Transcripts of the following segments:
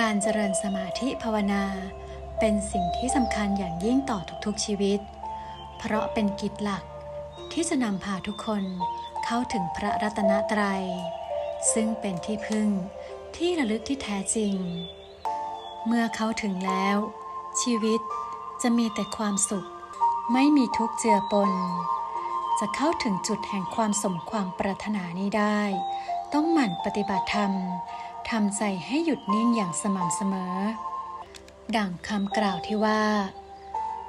การเจริญสมาธิภาวนา เป็นสิ่งที่สำคัญอย่างยิ่งต่อทุกๆชีวิต เพราะเป็นกิจหลักที่จะนำพาทุกคนเข้าถึงพระรัตนตรัย ซึ่งเป็นที่พึ่งที่ระลึกที่แท้จริง เมื่อเข้าถึงแล้ว ชีวิตจะมีแต่ความสุข ไม่มีทุกข์เจือปน จะเข้าถึงจุดแห่งความสมความปรารถนานี้ได้ ต้องหมั่นปฏิบัติธรรม ทำใจให้หยุดนิ่งอย่างสม่ำเสมอ ดังคำกล่าวที่ว่า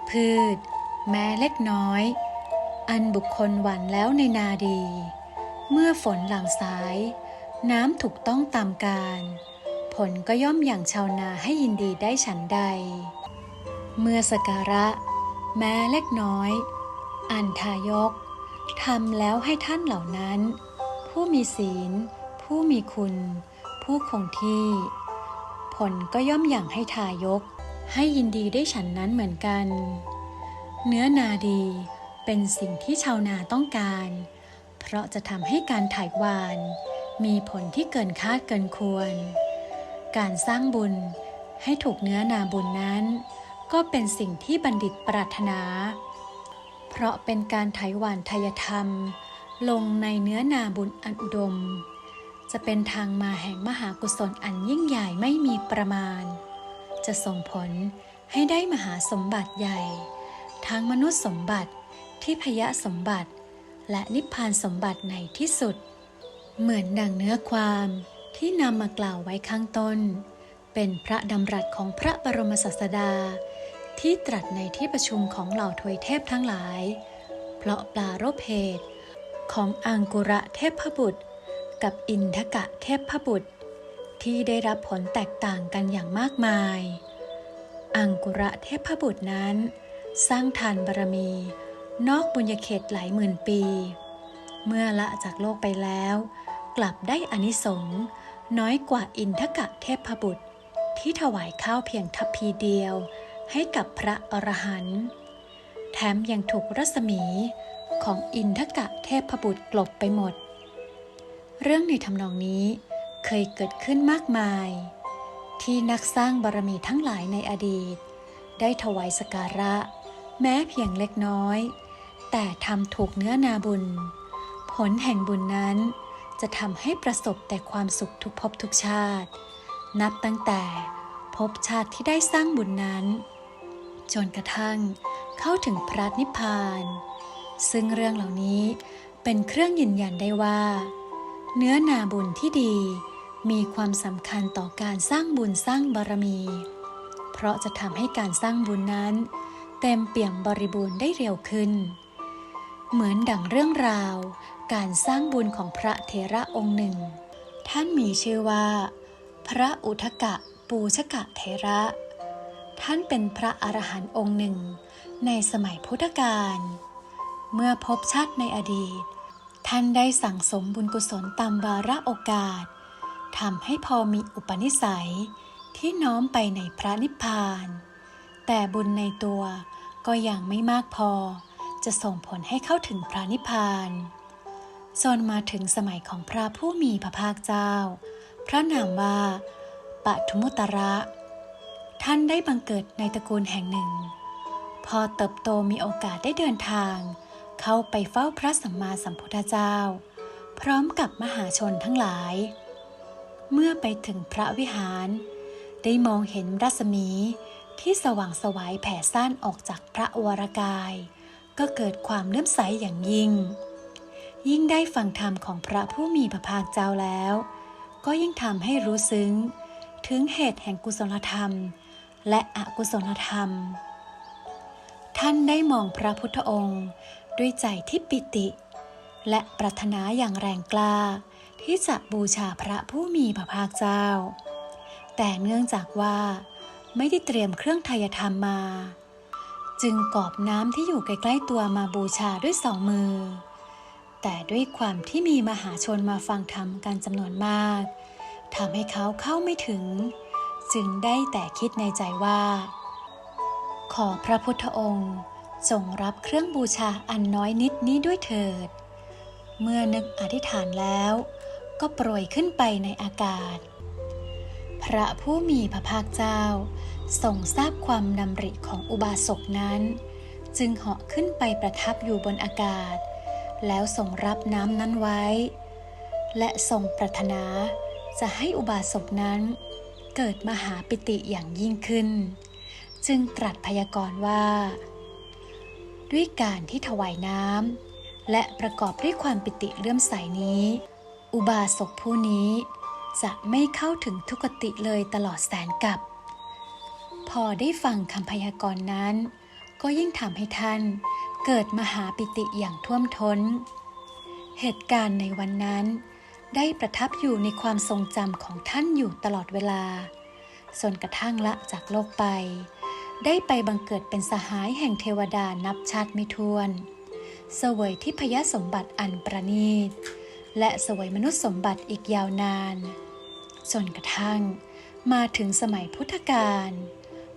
พืช แม้เล็กน้อย อันบุคคลหวันแล้วในนาดี เมื่อฝนหลังสาย น้ำถูกต้องตามการ ผลก็ย่อมอย่างชาวนาให้ยินดีได้ฉันใด เมื่อสการะ แม้เล็กน้อย อันทายกทำแล้วให้ท่านเหล่านั้น ผู้มีศีล ผู้มีคุณ ผู้คงที่ ผลก็ย่อมอย่างให้ทายก ให้ยินดีได้ฉันนั้นเหมือนกัน เนื้อนาดีเป็นสิ่งที่ชาวนาต้องการ เพราะจะทำให้การถ่ายวาน มีผลที่เกินคาดเกินควร การสร้างบุญให้ถูกเนื้อนาบุญนั้น ก็เป็นสิ่งที่บัณฑิตปรารถนา เพราะเป็นการไถหวานทายธรรม ลงในเนื้อนาบุญอันอุดม จะเป็นทางมาแห่งมหากุศลอันยิ่งใหญ่ไม่มีประมาณ จะส่งผลให้ได้มหาสมบัติใหญ่ ทั้งมนุษย์สมบัติที่พยะสมบัติ และนิพพานสมบัติในที่สุด เหมือนดังเนื้อความที่นำมากล่าวไว้ข้างต้น เป็นพระดำรัสของพระบรมศาสดา ที่ตรัสในที่ประชุมของเหล่าทวยเทพทั้งหลาย เพราะปลารบเหตุของอังกุระเทพบุตร กับอินทกะเทพบุตร ที่ได้รับผลแตกต่างกันอย่างมากมาย อังกุระเทพบุตรนั้น สร้างทานบารมี นอกบุญญาเขตหลายหมื่นปี เมื่อละจากโลกไปแล้ว กลับได้อานิสงส์น้อยกว่าอินทกะเทพบุตร ที่ถวายข้าวเพียงทัพพีเดียวให้กับพระอรหันต์แถมยังถูกรัศมีของอินทกะเทพบุตรกลบไปหมด เรื่องในทำนองนี้เคยเกิดขึ้นมากมาย ที่นักสร้างบารมีทั้งหลายในอดีต ได้ถวายสการะ แม้เพียงเล็กน้อย แต่ทำถูกเนื้อนาบุญ ผลแห่งบุญนั้นจะทำให้ประสบแต่ความสุขทุกภพทุกชาติ นับตั้งแต่ภพชาติที่ได้สร้างบุญนั้น จนกระทั่งเข้าถึงพระนิพพาน ซึ่งเรื่องเหล่านี้เป็นเครื่องยืนยันได้ว่า เนื้อนาบุญที่ดี มีความสำคัญต่อการสร้างบุญสร้างบารมี เพราะจะทำให้การสร้างบุญนั้น เต็มเปี่ยมบริบูรณ์ได้เร็วขึ้น เหมือนดังเรื่องราว การสร้างบุญของพระเถระองค์หนึ่ง ท่านมีชื่อว่า พระอุทกะปูชกะเถระ ท่านเป็นพระอรหันต์องค์หนึ่ง ในสมัยพุทธกาลเมื่อพบชาติในอดีต ท่านได้สั่งสมบุญกุศลตามวาระโอกาสทำให้พอมีอุปนิสัยที่น้อมไปในพระนิพพาน แต่บุญในตัวก็ยังไม่มากพอ จะส่งผลให้เข้าถึงพระนิพพานจนมาถึงสมัยของพระผู้มีพระภาคเจ้า พระนามว่าปัทุมุตระ ท่านได้บังเกิดในตระกูลแห่งหนึ่ง พอเติบโตมีโอกาสได้เดินทาง เข้าไปเฝ้าพระสัมมาสัมพุทธเจ้า พร้อมกับมหาชนทั้งหลาย เมื่อไปถึงพระวิหาร ได้มองเห็นรัศมีที่สว่างสวายแผ่ซ่านออกจากพระวรกาย ก็เกิดความเลื่อมใสอย่างยิ่ง ยิ่งได้ฟังธรรมของพระผู้มีพระภาคเจ้าแล้ว ก็ยิ่งทำให้รู้ซึ้ง ถึงเหตุแห่งกุศลธรรม และอกุศลธรรม ท่านได้มองพระพุทธองค์ ด้วยใจที่ปิติ และปรารถนาอย่างแรงกล้า ที่จะบูชาพระผู้มีพระภาคเจ้า แต่เนื่องจากว่าไม่ได้เตรียมเครื่องไทยธรรมมา จึงกอบน้ำที่อยู่ใกล้ๆตัวมาบูชาด้วยสองมือ แต่ด้วยความที่มีมหาชนมาฟังธรรมกันจำนวนมากทำให้เขาเข้าไม่ถึง จึงได้แต่คิดในใจว่า ขอพระพุทธองค์ จงรับเครื่องบูชาอันน้อยนิดนี้ด้วยเถิด เมื่อนึกอธิษฐานแล้ว ก็โปรยขึ้นไปในอากาศ พระผู้มีพระภาคเจ้าทรงทราบความดำริของอุบาสกนั้น จึงเหาะขึ้นไปประทับอยู่บนอากาศ แล้วทรงรับน้ำนั้นไว้ และทรงปรารถนาจะให้อุบาสกนั้น เกิดมหาปิติอย่างยิ่งขึ้น จึงตรัสพยากรณ์ว่า ด้วยการที่ถวายน้ำและประกอบด้วยความปิติเลื่อมใสนี้ อุบาสกผู้นี้ จะไม่เข้าถึงทุกติเลยตลอดแสนกับ พอได้ฟังคำพยากรณ์นั้น ก็ยิ่งทำให้ท่านเกิดมหาปิติอย่างท่วมท้น เหตุการณ์ในวันนั้นได้ประทับอยู่ในความทรงจำของท่านอยู่ตลอดเวลาจนกระทั่งละจากโลกไป ได้ไปบังเกิดเป็นสหายแห่งเทวดานับชาติไม่ถ้วน เสวยที่พยสมบัติอันประณีต และเสวยมนุษย์สมบัติอีกยาวนาน จนกระทั่งมาถึงสมัยพุทธกาล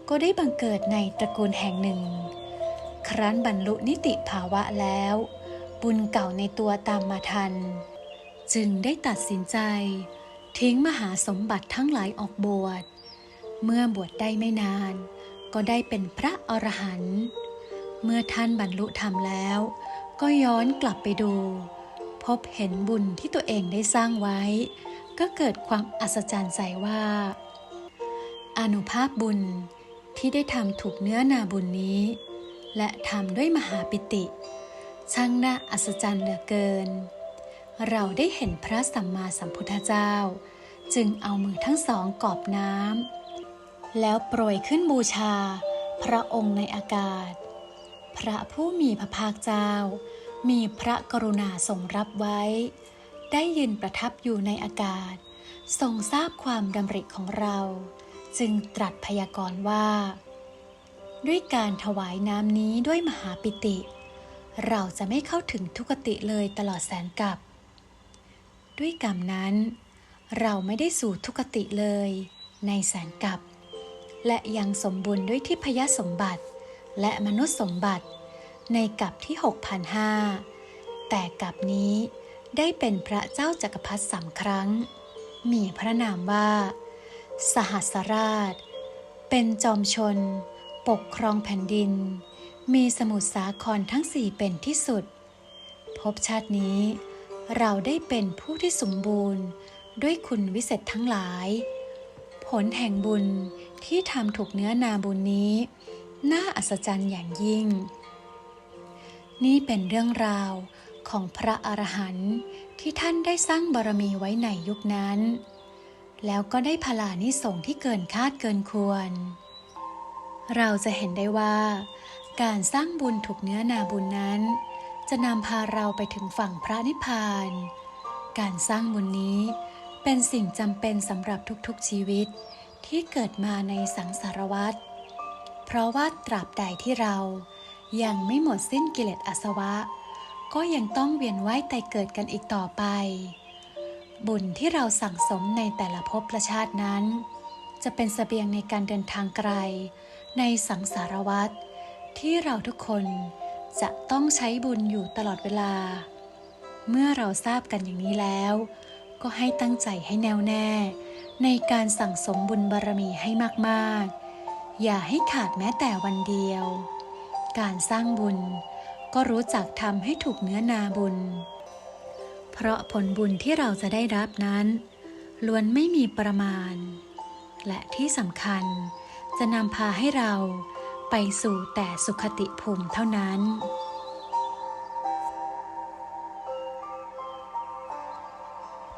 ก็ได้บังเกิดในตระกูลแห่งหนึ่ง ครั้นบรรลุนิติภาวะแล้ว บุญเก่าในตัวตามมาทัน จึงได้ตัดสินใจ ทิ้งมหาสมบัติทั้งหลายออกบวช เมื่อบวชได้ไม่นาน ก็ได้เป็นพระอรหันต์เมื่อท่านบรรลุธรรมแล้ว ก็ย้อนกลับไปดู พบเห็นบุญที่ตัวเองได้สร้างไว้ ก็เกิดความอัศจรรย์ใจว่า อนุภาพบุญที่ได้ทำถูกเนื้อนาบุญนี้ และทำด้วยมหาปิติ ช่างน่าอัศจรรย์เหลือเกิน เราได้เห็นพระสัมมาสัมพุทธเจ้า จึงเอามือทั้งสองกอบน้ำ แล้วโปรยขึ้นบูชา พระองค์ในอากาศ พระผู้มีพระภาคเจ้า มีพระกรุณาทรงรับไว้ ได้ยืนประทับอยู่ในอากาศ ทรงทราบความดำริของเรา จึงตรัสพยากรณ์ว่า ด้วยการถวายน้ำนี้ด้วยมหาปิติ เราจะไม่เข้าถึงทุกติเลยตลอดแสนกับ ด้วยกรรมนั้น เราไม่ได้สู่ทุกติเลยในแสนกับ และยังสมบูรณ์ด้วยทิพยสมบัติ และมนุษยสมบัติในกับที่6,005แต่กับนี้ได้เป็นพระเจ้าจักรพรรดิสามครั้ง มีพระนามว่า สหัสราช เป็นจอมชน ปกครองแผ่นดิน มีสมุทรสาครทั้งสี่เป็นที่สุด พบชาตินี้ เราได้เป็นผู้ที่สมบูรณ์ด้วยคุณวิเศษทั้งหลาย ผลแห่งบุญ ที่ทำถูกเนื้อนาบุญนี้ น่าอัศจรรย์อย่างยิ่ง นี่เป็นเรื่องราวของพระอรหันต์ที่ท่านได้สร้างบารมีไว้ในยุคนั้น แล้วก็ได้พลานิสงที่เกินคาดเกินควร เราจะเห็นได้ว่า การสร้างบุญถูกเนื้อนาบุญนั้น จะนำพาเราไปถึงฝั่งพระนิพพาน การสร้างบุญนี้เป็นสิ่งจำเป็นสำหรับทุกๆชีวิต ที่เกิดมาในสังสารวัฏเพราะว่าตราบใดที่เรายังไม่หมดสิ้นกิเลสอาสวะ ก็ยังต้องเวียนว่ายตายเกิดกันอีกต่อไป บุญที่เราสั่งสมในแต่ละภพละชาตินั้น จะเป็นเสบียงในการเดินทางไกล ในสังสารวัฏที่เราทุกคนจะต้องใช้บุญอยู่ตลอดเวลา เมื่อเราทราบกันอย่างนี้แล้ว ก็ให้ตั้งใจให้แน่วแน่ ในการสั่งสมบุญบารมีให้มากๆ อย่าให้ขาดแม้แต่วันเดียว การสร้างบุญก็รู้จักทำให้ถูกเนื้อนาบุญ เพราะผลบุญที่เราจะได้รับนั้นล้วนไม่มีประมาณ และที่สำคัญจะนำพาให้เราไปสู่แต่สุขติภูมิเท่านั้น